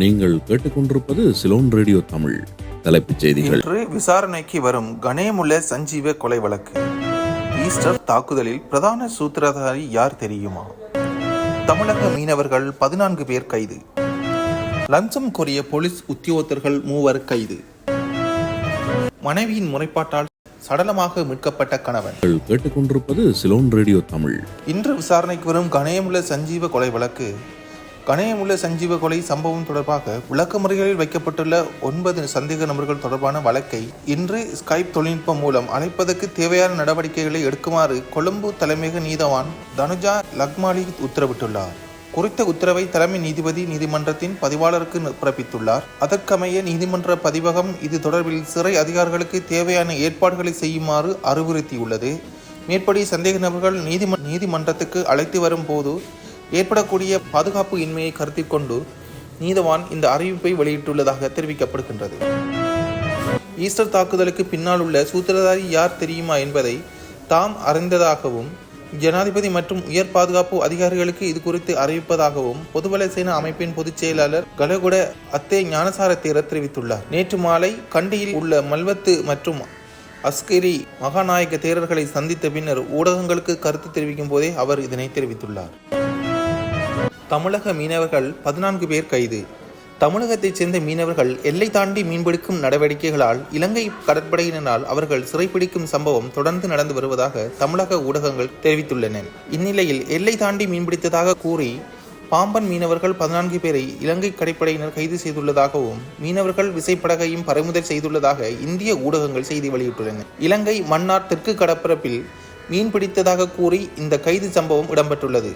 நீங்கள் கேட்டுக்கொண்டிருப்பது சிலோன் ரேடியோ தமிழ் தலைப்புச் செய்திகள். இன்று விசாரணைக்கு வரும் கணேமுல்ல சஞ்சீவ கொலை வழக்கு. ஈஸ்டர் தாக்குதலில் பிரதான சூத்திரதாரி யார் தெரியுமா? தமிழக மீனவர்கள் பதினான்கு பேர் கைது. லஞ்சம் கோரிய போலீஸ் உத்தியோகத்தர்கள் மூவர் கைது. மனைவியின் முறைப்பாட்டால் சடலமாக மீட்கப்பட்ட கணவன். கேட்டுக்கொண்டிருப்பது சிலோன் ரேடியோ தமிழ். இன்று விசாரணைக்கு வரும் கணேமுல்ல சஞ்சீவ கொலை வழக்கு கணேமுல்ல சஞ்சீவ கொலை சம்பவம் தொடர்பாக விளக்கமுறைகளில் வைக்கப்பட்டுள்ள ஒன்பது சந்தேக நபர்கள் தொடர்பான வழக்கை இன்று ஸ்கைப் தொழில்நுட்பம் மூலம் அழைப்பதற்கு தேவையான நடவடிக்கைகளை எடுக்குமாறு கொழும்பு தலைமையக நீதவான் தனுஜா லக்மாலி உத்தரவிட்டுள்ளார். குறித்த உத்தரவை தலைமை நீதிபதி நீதிமன்றத்தின் பதிவாளருக்கு பிறப்பித்துள்ளார். அதற்கமைய நீதிமன்ற பதிவகம் இது தொடர்பில் சிறை அதிகாரிகளுக்கு தேவையான ஏற்பாடுகளை செய்யுமாறு அறிவுறுத்தியுள்ளது. மேற்படி சந்தேக நபர்கள் நீதிம நீதிமன்றத்துக்கு அழைத்து வரும் போது ஏற்படக்கூடிய பாதுகாப்பு இன்மையை கருத்தில் கொண்டு நீதவான் இந்த அறிவிப்பை வெளியிட்டுள்ளதாக தெரிவிக்கப்படுகின்றது. ஈஸ்டர் தாக்குதலுக்கு பின்னால் உள்ள சூத்திரதாரி யார் தெரியுமா என்பதை தாம் அறிந்ததாகவும் ஜனாதிபதி மற்றும் உயர் பாதுகாப்பு அதிகாரிகளுக்கு இது குறித்து அறிவிப்பதாகவும் பொதுபல சேனா அமைப்பின் பொதுச் செயலாளர் கலகுட அத்தே ஞானசார தேரர் தெரிவித்துள்ளார். நேற்று மாலை கண்டியில் உள்ள மல்வத்து மற்றும் அஸ்கிரி மகாநாயக தேரர்களை சந்தித்த பின்னர் ஊடகங்களுக்கு கருத்து தெரிவிக்கும் போதே அவர் இதனை தெரிவித்துள்ளார். தமிழக மீனவர்கள் பதினான்கு பேர் கைது. தமிழகத்தைச் சேர்ந்த மீனவர்கள் எல்லை தாண்டி மீன்பிடிக்கும் நடவடிக்கைகளால் இலங்கை கடற்படையினரால் அவர்கள் சிறைப்பிடிக்கும் சம்பவம் தொடர்ந்து நடந்து வருவதாக தமிழக ஊடகங்கள் தெரிவித்துள்ளன. இந்நிலையில் எல்லை தாண்டி மீன்பிடித்ததாக கூறி பாம்பன் மீனவர்கள் பதினான்கு பேரை இலங்கை கடற்படையினர் கைது செய்துள்ளதாகவும் மீனவர்கள் விசைப்படகையும் பறிமுதல் செய்துள்ளதாக இந்திய ஊடகங்கள் செய்தி வெளியிட்டுள்ளன. இலங்கை மன்னார் தெற்கு கடற்பரப்பில் மீன் பிடித்ததாக கூறி இந்த கைது சம்பவம் இடம்பெற்றுள்ளது.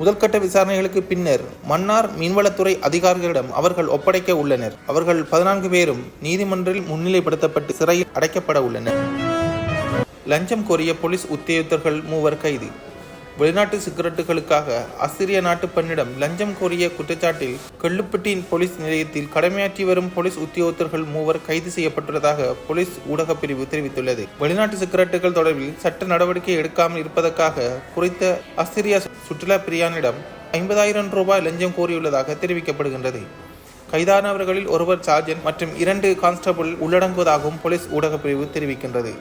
முதல்கட்ட விசாரணைகளுக்கு பின்னர் மன்னார் மீன்வளத்துறை அதிகாரிகளிடம் அவர்கள் ஒப்படைக்க உள்ளனர். அவர்கள் பதினான்கு பேரும் நீதிமன்றில் முன்னிலைப்படுத்தப்பட்டு சிறையில் அடைக்கப்பட உள்ளனர். லஞ்சம் கோரிய போலீஸ் உத்தியோகத்தர்கள் மூவர் கைது. வெளிநாட்டு சிகரெட்டுகளுக்காக ஆஸ்திரிய நாட்டு பெண்ணிடம் லஞ்சம் கோரிய குற்றச்சாட்டில் கள்ளுப்பட்டியின் போலீஸ் நிலையத்தில் கடமையாற்றி வரும் போலீஸ் உத்தியோகத்தர்கள் மூவர் கைது செய்யப்பட்டுள்ளதாக போலீஸ் ஊடகப் பிரிவு தெரிவித்துள்ளது. வெளிநாட்டு சிகரெட்டுகள் தொடர்பில் சட்ட நடவடிக்கை எடுக்காமல் இருப்பதற்காக குறித்த ஆஸ்திரியா சுற்றுலா பிரியானிடம் ஐம்பதாயிரம் ரூபாய் லஞ்சம் கோரியுள்ளதாக தெரிவிக்கப்படுகின்றது. கைதானவர்களில் ஒருவர் சார்ஜன் மற்றும் இரண்டு கான்ஸ்டபிள் உள்ளடங்குவதாகவும் போலீஸ் ஊடகப் பிரிவு தெரிவிக்கின்றது.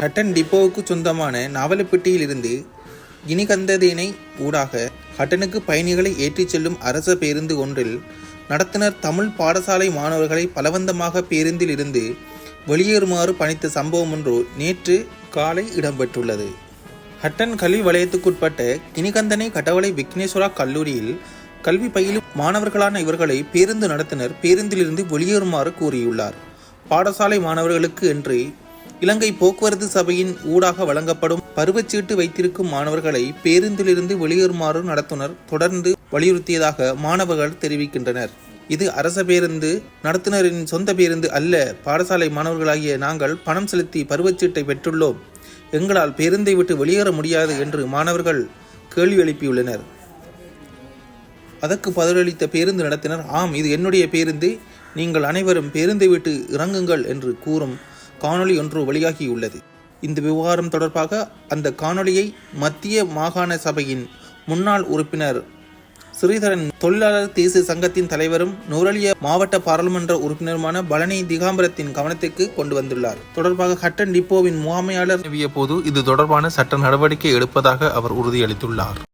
நட்டன் டிப்போவுக்கு சொந்தமான நாவலப்பட்டியில் இருந்து கினிகந்ததினை ஊடாக ஹட்டனுக்கு பயணிகளை ஏற்றிச் செல்லும் அரச பேருந்து ஒன்றில் நடத்துனர் தமிழ் பாடசாலை மாணவர்களை பலவந்தமாக பேருந்தில் இருந்து வெளியேறுமாறு பணித்த சம்பவம் ஒன்று நேற்று காலை இடம்பெற்றுள்ளது. ஹட்டன் கல்வி வலயத்துக்குட்பட்ட கினிகந்தனை கட்டவளை விக்னேஸ்வரா கல்லூரியில் கல்வி பயிலும் மாணவர்களான இவர்களை பேருந்து நடத்தினர் பேருந்திலிருந்து வெளியேறுமாறு கூறியுள்ளார். பாடசாலை மாணவர்களுக்கு என்று இலங்கை போக்குவரத்து சபையின் ஊடாக வழங்கப்படும் பருவச்சீட்டு வைத்திருக்கும் மாணவர்களை பேருந்திலிருந்து வெளியேறுமாறு நடத்துனர் தொடர்ந்து வலியுறுத்தியதாக மாணவர்கள் தெரிவிக்கின்றனர். இது அரச பேருந்து நடத்துனரின் சொந்த பேருந்து அல்ல பாடசாலை மாணவர்களாகிய நாங்கள் பணம் செலுத்தி பருவச்சீட்டை பெற்றுள்ளோம். எங்களால் பேருந்தை விட்டு வெளியேற முடியாது என்று மாணவர்கள் கேள்வி எழுப்பியுள்ளனர். அதற்கு பதிலளித்த பேருந்து நடத்தினர் ஆம் இது என்னுடைய பேருந்து. நீங்கள் அனைவரும் பேருந்தை விட்டு இறங்குங்கள் என்று கூறும் காணொளி ஒன்று வெளியாகியுள்ளது. இந்த விவகாரம் தொடர்பாக அந்த காணொளியை மத்திய மாகாண சபையின் முன்னாள் உறுப்பினர் ஸ்ரீதரன் தொழிலாளர் தேசிய சங்கத்தின் தலைவரும் நூரலிய மாவட்ட பாராளுமன்ற உறுப்பினருமான பழனி திகாம்பரத்தின் கவனத்திற்கு கொண்டு வந்துள்ளார். தொடர்பாக ஹட்டன் டிப்போவின் முகாமையாளர் போது இது தொடர்பான சட்ட நடவடிக்கை எடுப்பதாக அவர் உறுதியளித்துள்ளார்.